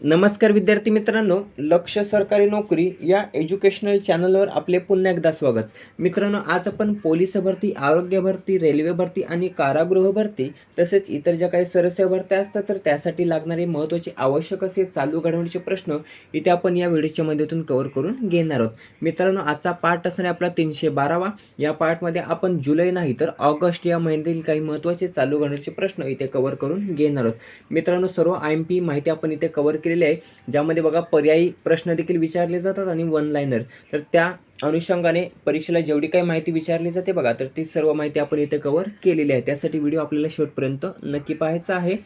नमस्कार विद्यार्थी मित्रांनो लक्ष सरकारी नोकरी या एज्युकेशनल चॅनलवर आपले पुन्हा एकदा स्वागत. मित्रांनो आज आपण पोलीस भरती आरोग्य भरती रेल्वे भरती आणि कारागृह भरती तसेच इतर ज्या काही सदस्य भरत्या असतात तर त्यासाठी लागणारे महत्त्वाचे आवश्यक असे चालू घडवण्याचे प्रश्न इथे आपण या व्हिडिओच्या मदतीतून कव्हर करून घेणार आहोत. मित्रांनो आजचा पार्ट असणार आपला तीनशे बारावा. या पार्टमध्ये आपण जुलै नाही तर ऑगस्ट या महिन्यातील काही महत्त्वाचे चालू घडवण्याचे प्रश्न इथे कव्हर करून घेणार आहोत. मित्रांनो सर्व आय एम पी माहिती आपण इथे कव्हर केलेली आहे ज्यामध्ये बघा पर्यायी प्रश्न देखील विचारले जातात आणि वन लाईनर तर त्या अनुषंगाने परीक्षेला जेवढी काही माहिती विचारली जाते बघा तर ती सर्व माहिती आपण इथे कव्हर केलेली आहे. त्यासाठी व्हिडिओ आपल्याला शेवटपर्यंत नक्की पाहायचा आहे.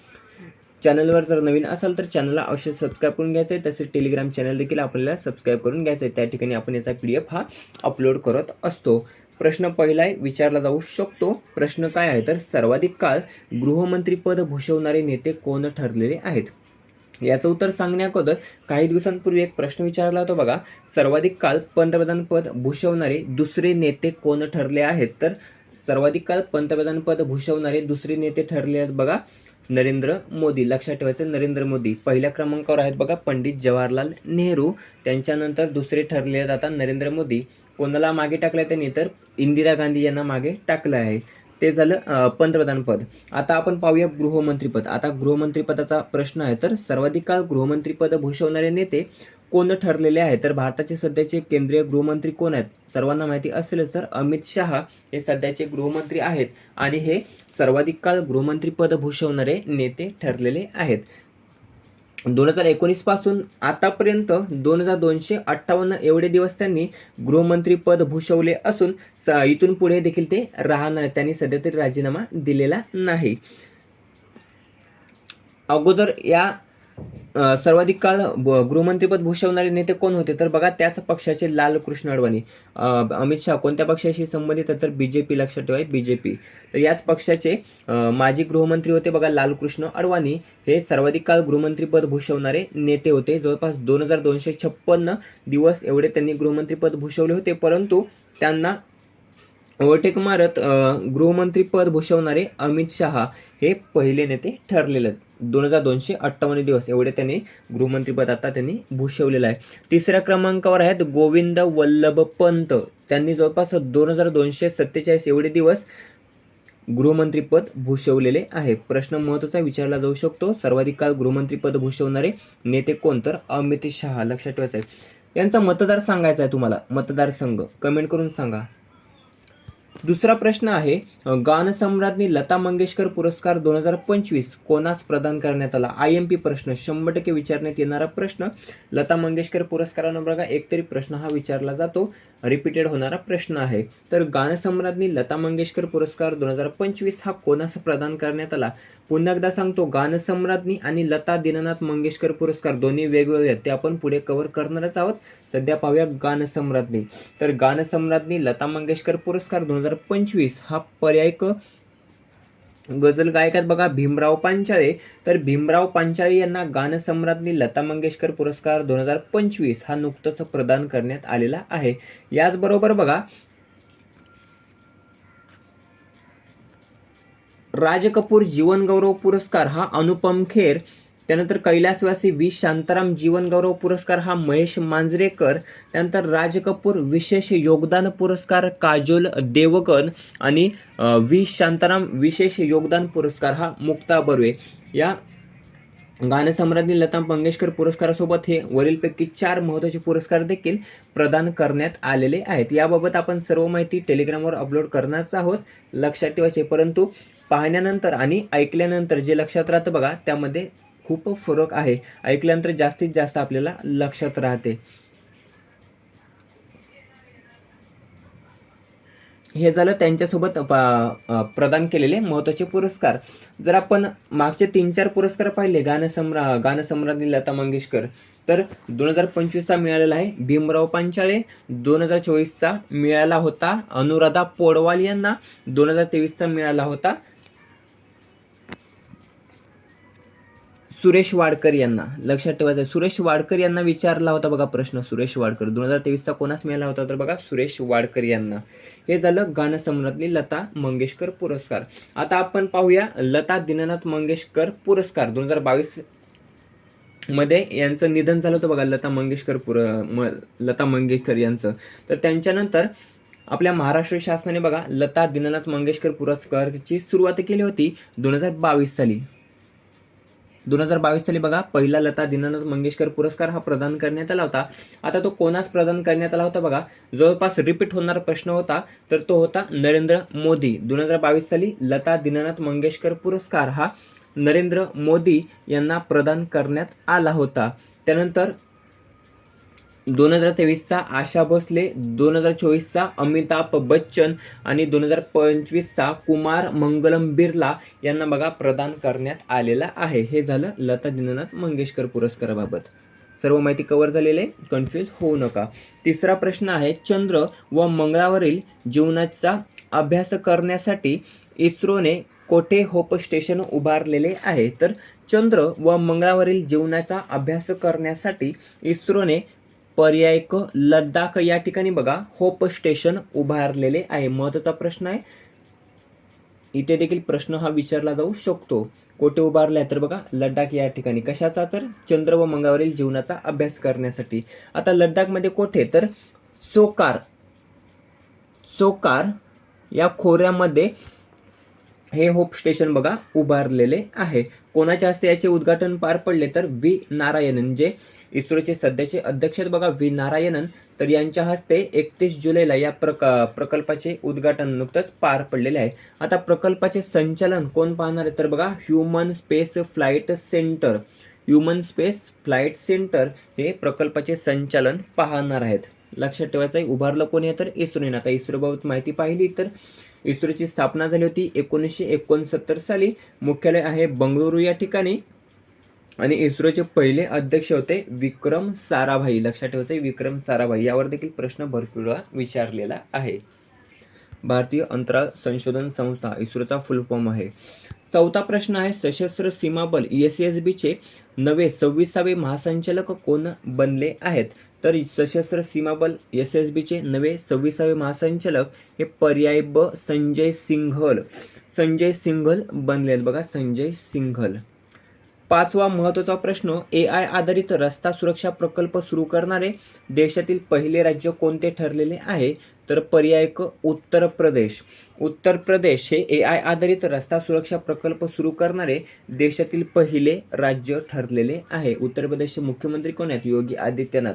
चॅनलवर जर नवीन असाल तर चॅनलला अवश्य सबस्क्राईब करून घ्यायचं आहे. तसेच टेलिग्राम चॅनल देखील आपल्याला सबस्क्राईब करून घ्यायचं आहे. त्या ठिकाणी आपण याचा पी डी एफ हा अपलोड करत असतो. प्रश्न पहिला आहे विचारला जाऊ शकतो. प्रश्न काय आहे? तर सर्वाधिक काळ गृहमंत्रीपद भूषवणारे नेते कोण ठरलेले आहेत? याचं उत्तर सांगण्याअगोदर काही दिवसांपूर्वी एक प्रश्न विचारला होता बघा. सर्वाधिक काळ पंतप्रधानपद भूषवणारे दुसरे नेते कोण ठरले आहेत? तर सर्वाधिक काळ पंतप्रधानपद भूषवणारे दुसरे नेते ठरले आहेत बघा. नरेंद्र मोदी. लक्षात ठेवायचं नरेंद्र मोदी. पहिल्या क्रमांकावर आहेत बघा पंडित जवाहरलाल नेहरू. त्यांच्यानंतर दुसरे ठरले आहेत आता नरेंद्र मोदी. कोणाला मागे टाकलं त्यांनी? तर इंदिरा गांधी यांना मागे टाकलं आहे ते झालं पंतप्रधानपद. आता आपण पाहूया गृहमंत्रीपद. आता गृहमंत्रीपदाचा प्रश्न आहे तर सर्वाधिक काळ गृहमंत्रीपद भूषवणारे नेते कोण ठरलेले आहेत? तर भारताचे सध्याचे केंद्रीय गृहमंत्री कोण आहेत? सर्वांना माहिती असेलच तर अमित शहा हे सध्याचे गृहमंत्री आहेत आणि हे सर्वाधिक काळ गृहमंत्रीपद भूषवणारे नेते ठरलेले आहेत. दोन हजार एकोणीसपासून आतापर्यंत दोन हजार दोनशे अठ्ठावन्न एवढे दिवस त्यांनी गृहमंत्री पद भूषवले असून स- इथून पुढे देखील ते राहणार त्यांनी सध्या तरी राजीनामा दिलेला नाही. अगोदर या सर्वाधिक काळ गृहमंत्रीपद भूषवणारे नेते कोण होते? तर बघा त्याच पक्षाचे लालकृष्ण अडवाणी. अमित शहा कोणत्या पक्षाशी संबंधित तर बी जे पी लक्षात ठेवा बी जे पी. तर याच पक्षाचे माजी गृहमंत्री होते बघा लालकृष्ण अडवाणी. हे सर्वाधिक काळ गृहमंत्रीपद भूषवणारे नेते होते. जवळपास दोन हजार दोनशे छप्पन्न दिवस एवढे त्यांनी गृहमंत्रीपद भूषवले होते. परंतु त्यांना ओव्हरटेक मारत गृहमंत्रीपद भूषवणारे अमित शहा हे पहिले नेते ठरलेले दोन हजार दोनशे अठ्ठावन्न दिवस एवढे त्यांनी गृहमंत्रीपद आता त्यांनी भूषवलेलं आहे. तिसऱ्या क्रमांकावर आहेत गोविंद वल्लभ पंत. त्यांनी जवळपास दोन हजार दोनशे सत्तेचाळीस एवढे दिवस गृहमंत्रीपद भूषवलेले आहे. प्रश्न महत्त्वाचा विचारला जाऊ शकतो. सर्वाधिक काळ गृहमंत्रीपद भूषवणारे नेते कोण? तर अमित शहा. लक्षात ठेवायचं आहे. यांचा मतदार सांगायचा आहे तुम्हाला. मतदारसंघ. कमेंट करून सांगा. दुसरा प्रश्न आहे गानसम्राज्ञी लता मंगेशकर पुरस्कार दोन हजार पंचवीस कोणास प्रदान करण्यात आला? आय एम पी प्रश्न शंभर टक्के विचारण्यात येणारा प्रश्न लता मंगेशकर पुरस्कारानं बघा एकतरी प्रश्न हा विचारला जातो. रिपीटेड होणारा प्रश्न आहे. तर गानसम्राज्ञी लता मंगेशकर पुरस्कार दोन हजार पंचवीस हा कोणास प्रदान करण्यात आला? पुन्हा एकदा सांगतो गानसम्राज्ञी आणि लता दीननाथ मंगेशकर पुरस्कार दोन्ही वेगवेगळे आहेत. ते आपण पुढे कव्हर करणारच आहोत. सध्या पाहूया गानसम्राज्ञी तर गानसम्राज्ञी लता मंगेशकर पुरस्कार दोन हजार पंचवीस हा पर्याय क गझल गायक आहेत बघा भीमराव पांचाळे. तर भीमराव पांचाळे यांना गानसम्राज्ञी लता मंगेशकर पुरस्कार दोन हजार पंचवीस हा नुकतंच प्रदान करण्यात आलेला आहे. याचबरोबर बघा राज कपूर जीवन गौरव पुरस्कार हा अनुपम खेर त्यानंतर कैलासवासी वी शांताराम जीवनगौरव पुरस्कार हा महेश मांजरेकर त्यानंतर राज कपूर विशेष योगदान पुरस्कार काजोल देवगन आणि वी शांताराम विशेष योगदान पुरस्कार हा मुक्ता बर्वे. या गानसम्राज्ञी लता मंगेशकर पुरस्कारासोबत हे वरीलपैकी चार महत्त्वाचे पुरस्कार देखील प्रदान करण्यात आलेले आहेत. याबाबत आपण सर्व माहिती टेलिग्रामवर अपलोड करणारच आहोत. लक्षात ठेवायचे परंतु पाहण्यानंतर आणि ऐकल्यानंतर जे लक्षात राहतं बघा त्यामध्ये खूप फरक आहे. ऐकल्यानंतर जास्तीत जास्त आपल्याला लक्षात राहते. हे झालं त्यांच्यासोबत प- प्रदान केलेले महत्त्वाचे पुरस्कार. जर आपण मागचे तीन चार पुरस्कार पाहिले गानसम्रा गानसम्राज्ञी लता मंगेशकर तर दोन हजार पंचवीसचा मिळालेला आहे. भीमराव पांचाळे दोन हजार चोवीसचा मिळाला होता. अनुराधा पोडवाल यांना दोन हजार तेवीसचा मिळाला होता. सुरेश वाडकर यांना. लक्षात ठेवायचं सुरेश वाडकर यांना विचारला होता बघा प्रश्न सुरेश वाडकर. दोन हजार तेवीसचा कोणास मिळाला होता तर बघा सुरेश वाडकर यांना. हे झालं गानसम्राज्ञी लता मंगेशकर पुरस्कार. आता आपण पाहूया लता दीननाथ मंगेशकर पुरस्कार. दोन हजार बावीसमध्ये यांचं निधन झालं होतं बघा लता मंगेशकर पुर म लता मंगेशकर यांचं. तर त्यांच्यानंतर आपल्या महाराष्ट्र शासनाने बघा लता दिननाथ मंगेशकर पुरस्कारची सुरुवात केली होती दोन हजार बावीस साली. दोन हजार बावीस साली बघा पहिला लता दीनानाथ मंगेशकर पुरस्कार हा प्रदान करण्यात आला होता. आता तो कोणास प्रदान करण्यात आला होता बघा? जवळपास रिपीट होणारा प्रश्न होता तर तो होता नरेंद्र मोदी. दोन हजार बावीस साली लता दीनानाथ मंगेशकर पुरस्कार हा नरेंद्र मोदी यांना प्रदान करण्यात आला होता. त्यानंतर दोन हजार तेवीसचा आशा भोसले दोन हजार चोवीसचा अमिताभ बच्चन आणि दोन हजार पंचवीसचा कुमार मंगलम बिर्ला यांना बघा प्रदान करण्यात आलेला आहे. हे झालं लता दिननाथ मंगेशकर पुरस्काराबाबत. सर्व माहिती कव्हर झालेली आहे कन्फ्यूज होऊ नका. तिसरा प्रश्न आहे चंद्र व मंगळावरील जीवनाचा अभ्यास करण्यासाठी इस्रोने कोठे होप स्टेशन उभारलेले आहे? तर चंद्र व मंगळावरील जीवनाचा अभ्यास करण्यासाठी इस्रोने पर्याय क लद्दाख या ठिकाणी बघा होप स्टेशन उभारलेले आहे. महत्त्वाचा प्रश्न आहे. इथे देखील प्रश्न हा विचारला जाऊ शकतो. कोठे उभारलाय तर बघा लडाख या ठिकाणी. कशाचा तर? चंद्र व मंगळावरील जीवनाचा अभ्यास करण्यासाठी. आता लडाखमध्ये कोठे? तर सोकार सोकार या खोऱ्यामध्ये हे होप स्टेशन बघा उभारलेले आहे. कोणाच्या हस्ते याचे उद्घाटन पार पडले तर व्ही नारायणन जे इस्रोचे सध्याचे अध्यक्ष बघा व्ही नारायणन तर यांच्या हस्ते एकतीस जुलैला या प्रक प्रकल्पाचे उद्घाटन नुकतंच पार पडलेले आहे. आता प्रकल्पाचे संचालन कोण पाहणार आहे तर बघा human space flight centre. Human space flight centre हे प्रकल्पाचे संचालन पाहणार आहेत. लक्षात ठेवायचं आहे उभारलं कोणी आहे तर इस्रोने. आता इस्रोबाबत माहिती पाहिली तर इस्रोची स्थापना झाली होती एकोणीसशे एकोणसत्तर साली. मुख्यालय आहे बंगळुरू या ठिकाणी. आणि इस्रोचे पहिले अध्यक्ष होते विक्रम साराभाई. लक्षात ठेवायचं विक्रम साराभाई. यावर देखील प्रश्न भरपूर विचारलेला आहे. भारतीय अंतराळ संशोधन संस्था इस्रोचा फुल फॉर्म आहे. चौथा प्रश्न आहे सशस्त्र सीमा बल एस एस बीचे नवे सव्वीसावे महासंचालक कोण बनले आहेत? तर सशस्त्र सीमा बल एस एस बीचे नवे सव्वीसावे महासंचालक हे पर्याय ब संजय सिंघल. संजय सिंघल बनले आहेत. बघा संजय सिंघल. पाचवा महत्त्वाचा प्रश्न ए आय आधारित रस्ता सुरक्षा प्रकल्प सुरू करणारे देशातील पहिले राज्य कोणते ठरलेले आहे? तर पर्याय क उत्तर प्रदेश. उत्तर प्रदेश हे ए आय आधारित रस्ता सुरक्षा प्रकल्प सुरू करणारे देशातील पहिले राज्य ठरलेले आहे. उत्तर प्रदेशचे मुख्यमंत्री कोण आहेत? योगी आदित्यनाथ.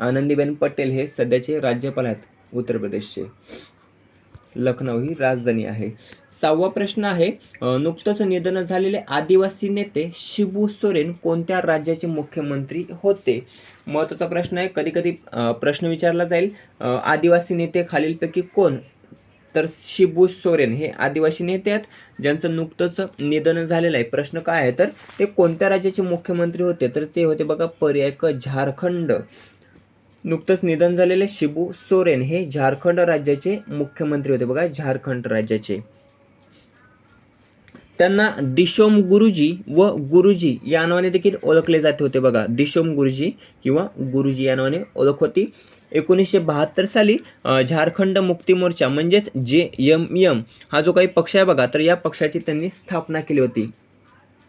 आनंदीबेन पटेल हे सध्याचे राज्यपाल आहेत उत्तर प्रदेशचे. लखनौ ही राजधानी आहे. सहावा प्रश्न आहे नुकतंच निधन झालेले आदिवासी नेते शिबू सोरेन कोणत्या राज्याचे मुख्यमंत्री होते? महत्त्वाचा प्रश्न आहे कधी कधी प्रश्न विचारला जाईल आदिवासी नेते खालीलपैकी कोण? तर शिबू सोरेन हे आदिवासी नेते आहेत ज्यांचं नुकतंच निधन झालेलं आहे. प्रश्न काय आहे? तर ते कोणत्या राज्याचे मुख्यमंत्री होते? तर ते होते बघा पर्याय क झारखंड. नुकतंच निधन झालेले शिबू सोरेन हे झारखंड राज्याचे मुख्यमंत्री होते. बघा झारखंड राज्याचे. त्यांना दिशोम गुरुजी व गुरुजी या नावाने देखील ओळखले जाते होते बघा. दिशोम गुरुजी किंवा गुरुजी या नावाने ओळख होती. एकोणीसशे बहात्तर साली झारखंड मुक्ती मोर्चा म्हणजेच जे एम एम हा जो काही पक्ष आहे बघा तर या पक्षाची त्यांनी स्थापना केली होती.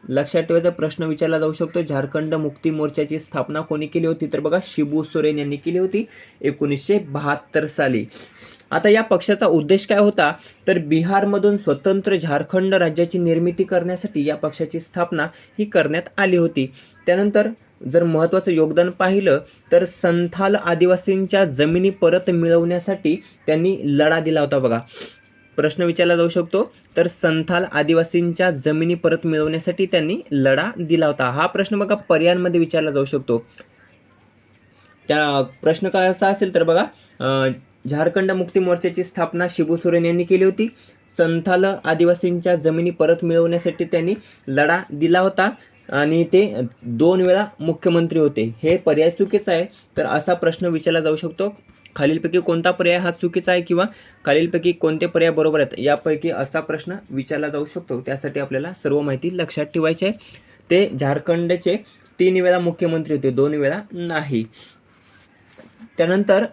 लक्षात ठेवायचा प्रश्न विचारला जाऊ शकतो. झारखंड मुक्ती मोर्चाची स्थापना कोणी केली होती? तर बघा शिबू सोरेन यांनी केली होती एकोणीसशे बहात्तर साली. आता या पक्षाचा उद्देश काय होता? तर बिहारमधून स्वतंत्र झारखंड राज्याची निर्मिती करण्यासाठी या पक्षाची स्थापना ही करण्यात आली होती. त्यानंतर जर महत्त्वाचं योगदान पाहिलं तर संथाल आदिवासींच्या जमिनी परत मिळवण्यासाठी त्यांनी लढा दिला होता बघा. प्रश्न विचारला जाऊ शकतो. तर संथाल आदिवासींच्या जमिनी परत मिळवण्यासाठी त्यांनी लढा दिला होता. हा प्रश्न बघा पर्यायांमध्ये विचारला जाऊ शकतो. त्या प्रश्न काय असा असेल तर बघा झारखंड मुक्ती मोर्चाची स्थापना शिबू सोरेन यांनी केली होती. संथाल आदिवासींच्या जमिनी परत मिळवण्यासाठी त्यांनी लढा दिला होता आणि ते दोन वेळा मुख्यमंत्री होते. हे पर्याय चुकीचा आहे. तर असा प्रश्न विचारला जाऊ शकतो. खालीलपैकी कोणता पर्याय हा चुकीचा आहे किंवा खालीलपैकी कोणते पर्याय बरोबर आहेत? यापैकी असा प्रश्न विचारला जाऊ शकतो. त्यासाठी आपल्याला सर्व माहिती लक्षात ठेवायची आहे. ते झारखंडचे तीन वेळा मुख्यमंत्री होते दोन वेळा नाही. त्यानंतर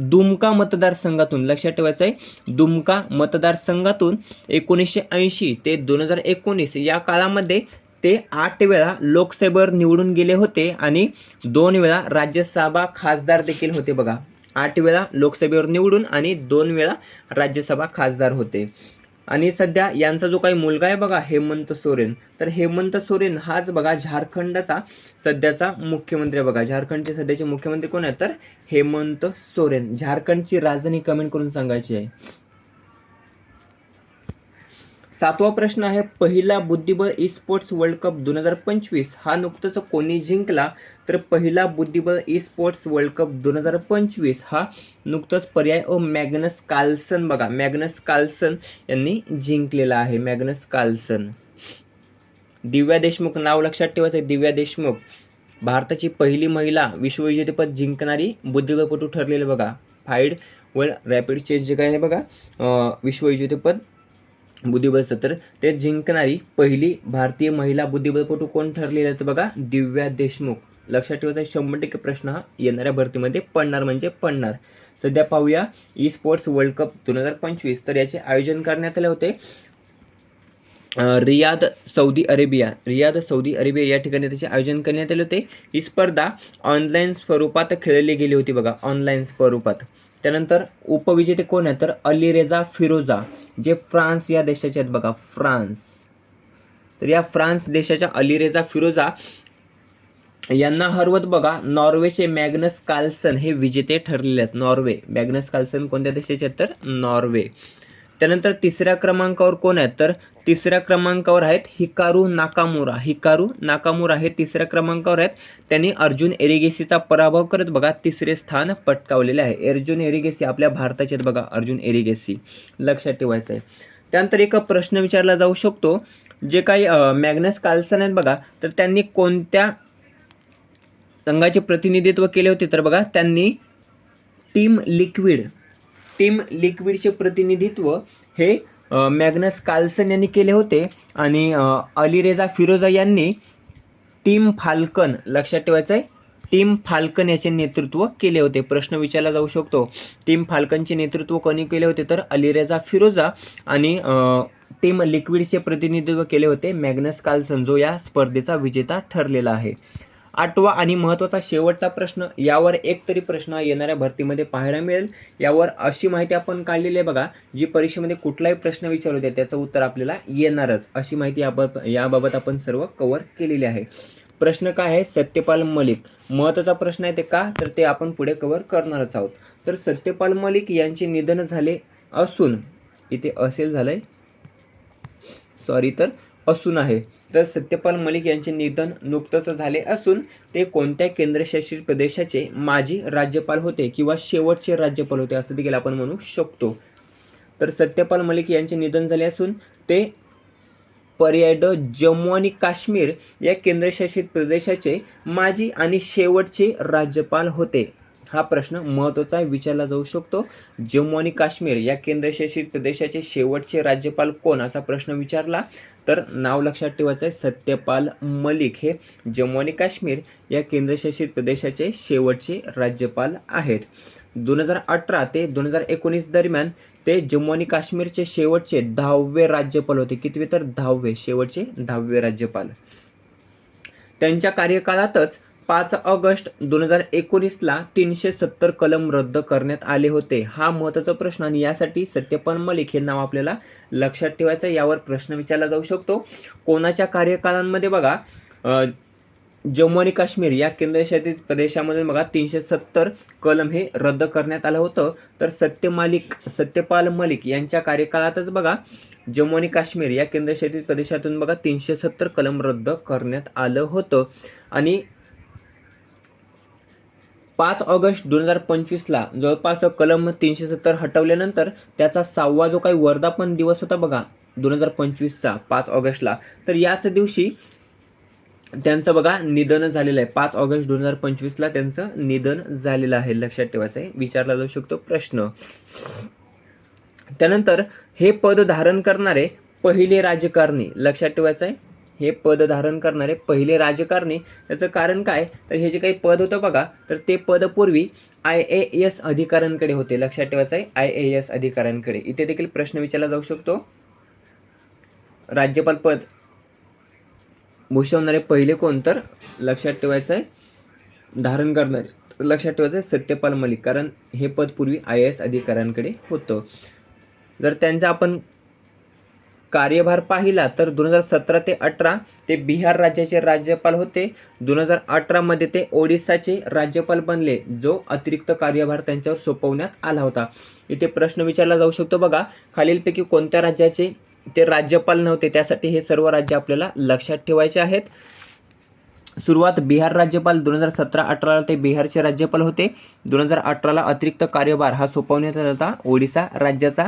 दुमका मतदारसंघातून लक्षात ठेवायचं आहे दुमका मतदारसंघातून एकोणीसशे ऐंशी ते दोन हजार एकोणीस या काळामध्ये ते आठ वेळा लोकसभेवर निवडून गेले होते आणि दोन वेळा राज्यसभा खासदार देखील होते बघा. आठ वेळा लोकसभेवर निवडून आणि दोन वेळा राज्यसभा खासदार होते. आणि सध्या यांचा जो काही मुलगा आहे बघा हेमंत सोरेन. तर हेमंत सोरेन हाच बघा झारखंडचा सध्याचा मुख्यमंत्री आहे बघा. झारखंडचे सध्याचे मुख्यमंत्री कोण आहेत? तर हेमंत सोरेन. झारखंडची राजधानी कमेंट करून सांगायची आहे. सातवा प्रश्न आहे पहिला बुद्धिबळ ई स्पोर्ट्स वर्ल्ड कप दोन हजार पंचवीस. हा नुकतंच कोणी जिंकला तर पहिला बुद्धिबळ ई स्पोर्ट्स वर्ल्ड कप दोन हजार पंचवीस. हा नुकतंच पर्याय ओ मॅग्नस कार्लसन बघा मॅग्नस कार्लसन यांनी जिंकलेला आहे मॅग्नस कार्लसन. दिव्या देशमुख नाव लक्षात ठेवायचं आहे दिव्या देशमुख. भारताची पहिली महिला विश्वविजेतेपद जिंकणारी बुद्धिबळपटू ठरलेले बघा. फाईड वर्ल्ड रॅपिड चेस जे काय आहे बघा विश्वविजेतेपद बुद्धिबळ सत्र ते जिंकणारी पहिली भारतीय महिला बुद्धिबळपटू कोण ठरलेलं आहे तर बघा दिव्या देशमुख. लक्षात ठेवायचा शंभर टक्के प्रश्न हा येणाऱ्या भरतीमध्ये पडणार म्हणजे पडणार. सध्या पाहूया ई स्पोर्ट्स वर्ल्ड कप दोन हजार पंचवीस तर याचे आयोजन करण्यात आले होते Riyadh Saudi Arabia. Riyadh Saudi Arabia या ठिकाणी त्याचे आयोजन करण्यात आले होते. ही स्पर्धा ऑनलाईन स्वरूपात खेळली गेली होती बघा ऑनलाईन स्वरूपात. त्यानंतर उपविजेते कोण आहेत तर अलीरेजा फिरोजा जे फ्रान्स या देशाचे आहेत बघा फ्रान्स. तर या फ्रान्स देशाच्या अलीरेजा फिरोजा यांना हरवत बघा नॉर्वेचे मॅग्नस कार्लसन हे विजेते ठरलेले आहेत नॉर्वे. मॅग्नस कार्लसन कोणत्या देशाचे आहेत तर नॉर्वे. त्यानंतर तिसऱ्या क्रमांकावर कोण आहेत? तर तिसऱ्या क्रमांकावर आहेत हिकारू नाकामुरा. हिकारू नाकामुरा हे तिसऱ्या क्रमांकावर आहेत. त्यांनी अर्जुन एरिगेसीचा पराभव करत बघा तिसरे स्थान पटकावलेले आहे. अर्जुन एरिगेसी आपल्या भारताचे आहेत बघा अर्जुन एरिगेसी. लक्षात ठेवायचं आहे. त्यानंतर एक प्रश्न विचारला जाऊ शकतो. जे काही मॅग्नस कार्लसन आहेत बघा तर त्यांनी कोणत्या संघाचे प्रतिनिधित्व केले होते? तर बघा त्यांनी टीम लिक्विड टीम लिक्विडचे प्रतिनिधित्व हे मॅग्नस कार्लसन यांनी केले होते आणि अ, फिरोजा यांनी टीम फाल्कन लक्षात ठेवायचं आहे टीम फाल्कन याचे नेतृत्व केले होते. प्रश्न विचारला जाऊ शकतो. टीम फाल्कनचे नेतृत्व कोणी केले होते? तर अलीरेजा फिरोजा आणि टीम लिक्विडचे प्रतिनिधित्व केले होते मॅग्नस कार्लसन जो या स्पर्धेचा विजेता ठरलेला आहे. आठवा आणि महत्त्वाचा शेवटचा प्रश्न यावर एक तरी प्रश्न येणाऱ्या भरतीमध्ये पाहायला मिळेल. यावर अशी माहिती आपण काढलेली आहे बघा जी परीक्षेमध्ये कुठलाही प्रश्न विचारू द्या त्याचं उत्तर आपल्याला येणारच. अशी माहिती याबाबत याबाबत आपण सर्व कवर केलेली आहे. प्रश्न काय आहे? सत्यपाल मलिक. महत्त्वाचा प्रश्न आहे ते का? तर ते आपण पुढे कवर करणारच आहोत. तर सत्यपाल मलिक यांचे निधन झाले असून इथे असेल झालंय. सॉरी तर असून आहे. तर सत्यपाल मलिक यांचे निधन नुकतंच झाले असून ते कोणत्या केंद्रशासित प्रदेशाचे माजी राज्यपाल होते किंवा शेवटचे राज्यपाल होते असं देखील आपण म्हणू शकतो. तर सत्यपाल मलिक यांचे निधन झाले असून ते पर्याय जम्मू आणि काश्मीर या केंद्रशासित प्रदेशाचे माजी आणि शेवटचे राज्यपाल होते. हा प्रश्न महत्त्वाचा विचारला जाऊ शकतो. जम्मू आणि काश्मीर या केंद्रशासित प्रदेशाचे शेवटचे राज्यपाल कोण असा प्रश्न विचारला? तर नाव लक्षात ठेवायचं आहे सत्यपाल मलिक. हे जम्मू आणि काश्मीर या केंद्रशासित प्रदेशाचे शेवटचे राज्यपाल आहेत. दोन हजार अठरा ते दोन हजार एकोणीस दरम्यान ते जम्मू आणि काश्मीरचे शेवटचे दहावे राज्यपाल होते. कितवे तर दहावे शेवटचे दहावे राज्यपाल. त्यांच्या कार्यकाळातच पाच ऑगस्ट दोन हजार एकोणीसला तीनशे सत्तर कलम रद्द करण्यात आले होते. हा महत्त्वाचा प्रश्न आणि यासाठी सत्यपाल मलिक हे नाव आपल्याला लक्षात ठेवायचं यावर प्रश्न विचारला जाऊ शकतो. कोणाच्या कार्यकाळांमध्ये बघा जम्मू आणि काश्मीर या केंद्रशासित प्रदेशामध्ये बघा तीनशे सत्तर कलम हे रद्द करण्यात आलं होतं. तर सत्य मालिक सत्यपाल मलिक यांच्या कार्यकाळातच बघा जम्मू आणि काश्मीर या केंद्रशासित प्रदेशातून बघा तीनशे सत्तर कलम रद्द करण्यात आलं होतं. आणि पाच ऑगस्ट दोन हजार पंचवीसला जवळपास कलम तीनशे सत्तर हटवल्यानंतर त्याचा सहावा जो काही वर्धापन दिवस होता बघा दोन हजार पंचवीसचा पाच ऑगस्टला. तर याच दिवशी त्यांचं बघा निधन झालेलं आहे. पाच ऑगस्ट दोन हजार पंचवीसला त्यांचं निधन झालेलं आहे. लक्षात ठेवायचं आहे. विचारला जाऊ शकतो प्रश्न. त्यानंतर हे पद धारण करणारे पहिले राजकारणी लक्षात ठेवायचं आहे हे पद धारण करणारे पहिले राजकारणी. त्याचं कारण काय? तर हे जे काही पद होतं बघा तर ते पद पूर्वी आय ए एस अधिकाऱ्यांकडे होते. लक्षात ठेवायचं आहे आय ए एस अधिकाऱ्यांकडे. इथे देखील प्रश्न विचारला जाऊ शकतो. राज्यपाल पद भूषवणारे पहिले कोण? तर लक्षात ठेवायचं आहे धारण करणारे. लक्षात ठेवायचं आहे सत्यपाल मलिक. कारण हे पद पूर्वी आय एस अधिकाऱ्यांकडे होतं. जर त्यांचा आपण कार्यभार पाहिला तर दोन हजार सतरा ते अठरा ते बिहार राज्याचे राज्यपाल होते. दोन हजार अठरामध्ये ते ओडिसाचे राज्यपाल बनले जो अतिरिक्त कार्यभार त्यांच्यावर सोपवण्यात आला होता. इथे प्रश्न विचारला जाऊ शकतो बघा खालीलपैकी कोणत्या राज्याचे ते राज्यपाल नव्हते त्यासाठी हे सर्व राज्य आपल्याला लक्षात ठेवायचे आहेत. सुरुवात बिहार राज्यपाल दोन हजार सतरा अठराला ते बिहारचे राज्यपाल होते. दोन हजार अठराला अतिरिक्त कार्यभार हा सोपवण्यात आला होता ओडिसा राज्याचा.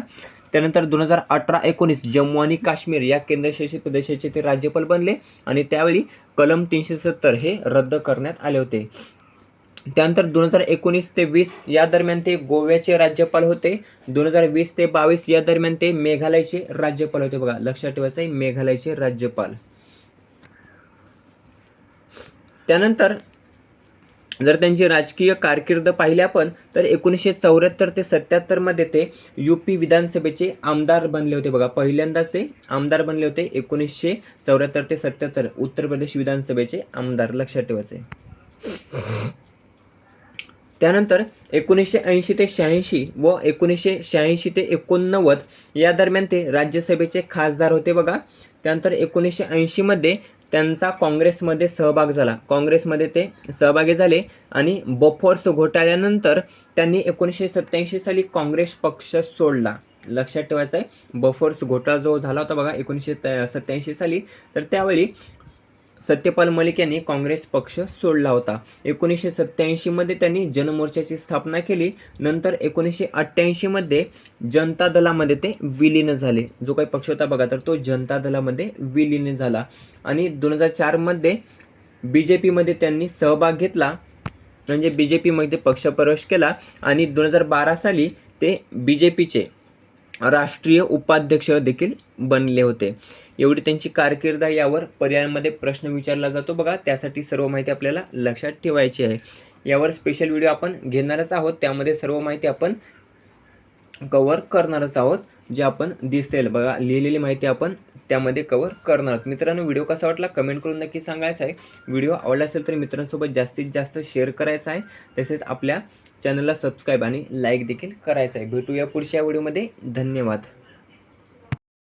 त्यानंतर दोन हजार अठरा एकोणीस जम्मू आणि काश्मीर या केंद्रशासित प्रदेशाचे ते राज्यपाल बनले आणि त्यावेळी कलम तीनशे सत्तर हे रद्द करण्यात आले होते. त्यानंतर दोन हजार एकोणीस ते वीस या दरम्यान ते गोव्याचे राज्यपाल होते. दोन हजार वीस ते बावीस या दरम्यान ते मेघालयचे राज्यपाल होते. बघा लक्षात ठेवायचं आहे मेघालयचे राज्यपाल. त्यानंतर जर त्यांची राजकीय कारकीर्द पाहिली आपण तर एकोणीसशे चौऱ्याहत्तर ते सत्याहत्तरमध्ये ते यू पी विधानसभेचे आमदार बनले होते बघा. पहिल्यांदाच ते आमदार बनले होते एकोणीसशे चौऱ्याहत्तर ते सत्याहत्तर उत्तर प्रदेश विधानसभेचे आमदार. लक्षात ठेवायचे त्यानंतर एकोणीसशे ऐंशी ते शहाऐंशी व एकोणीसशे शहाऐंशी ते एकोणनव्वद या दरम्यान ते राज्यसभेचे खासदार होते बघा. त्यानंतर एकोणीसशे ऐंशीमध्ये त्यांचा काँग्रेसमध्ये सहभाग झाला. काँग्रेसमध्ये ते सहभागी झाले आणि बफोर्स घोटाळ्यानंतर त्यांनी एकोणीसशे सत्याऐंशी साली काँग्रेस पक्ष सोडला. लक्षात ठेवायचं आहे बफोर्स घोटाळा जो झाला होता बघा एकोणीसशे सत्याऐंशी साली तर त्यावेळी सत्यपाल मलिक यांनी काँग्रेस पक्ष सोडला होता. एकोणीसशे सत्त्याऐंशीमध्ये त्यांनी जनमोर्चाची स्थापना केली. नंतर एकोणीसशे अठ्ठ्याऐंशीमध्ये जनता दलामध्ये ते विलीन झाले. जो काही पक्ष होता बघा तर तो जनता दलामध्ये विलीन झाला. आणि दोन हजार चारमध्ये बी जे पीमध्ये त्यांनी सहभाग घेतला. म्हणजे बी जे पीमध्ये पक्षप्रवेश केला. आणि दोन हजार बारा साली ते बी जे पीचे राष्ट्रीय उपाध्यक्ष देखील बनले होते. एवढी त्यांची कारकीर्द आहे यावर पर्यायांमध्ये प्रश्न विचारला जातो. बघा त्यासाठी सर्व माहिती आपल्याला लक्षात ठेवायची आहे. यावर स्पेशल व्हिडिओ आपण घेणारच आहोत. त्यामध्ये सर्व माहिती आपण कवर करणारच आहोत जे आपण दिसेल. बघा लिहिलेली माहिती आपण त्यामध्ये कवर करणार आहोत. मित्रांनो व्हिडिओ कसा वाटला कमेंट करून नक्की सांगायचा आहे. व्हिडिओ आवडला असेल तर मित्रांसोबत जास्तीत जास्त शेअर करायचा आहे. तसेच आपल्या चॅनलला सबस्क्राईब आणि लाईक देखील करायचं आहे. भेटूया पुढच्या व्हिडिओमध्ये धन्यवाद.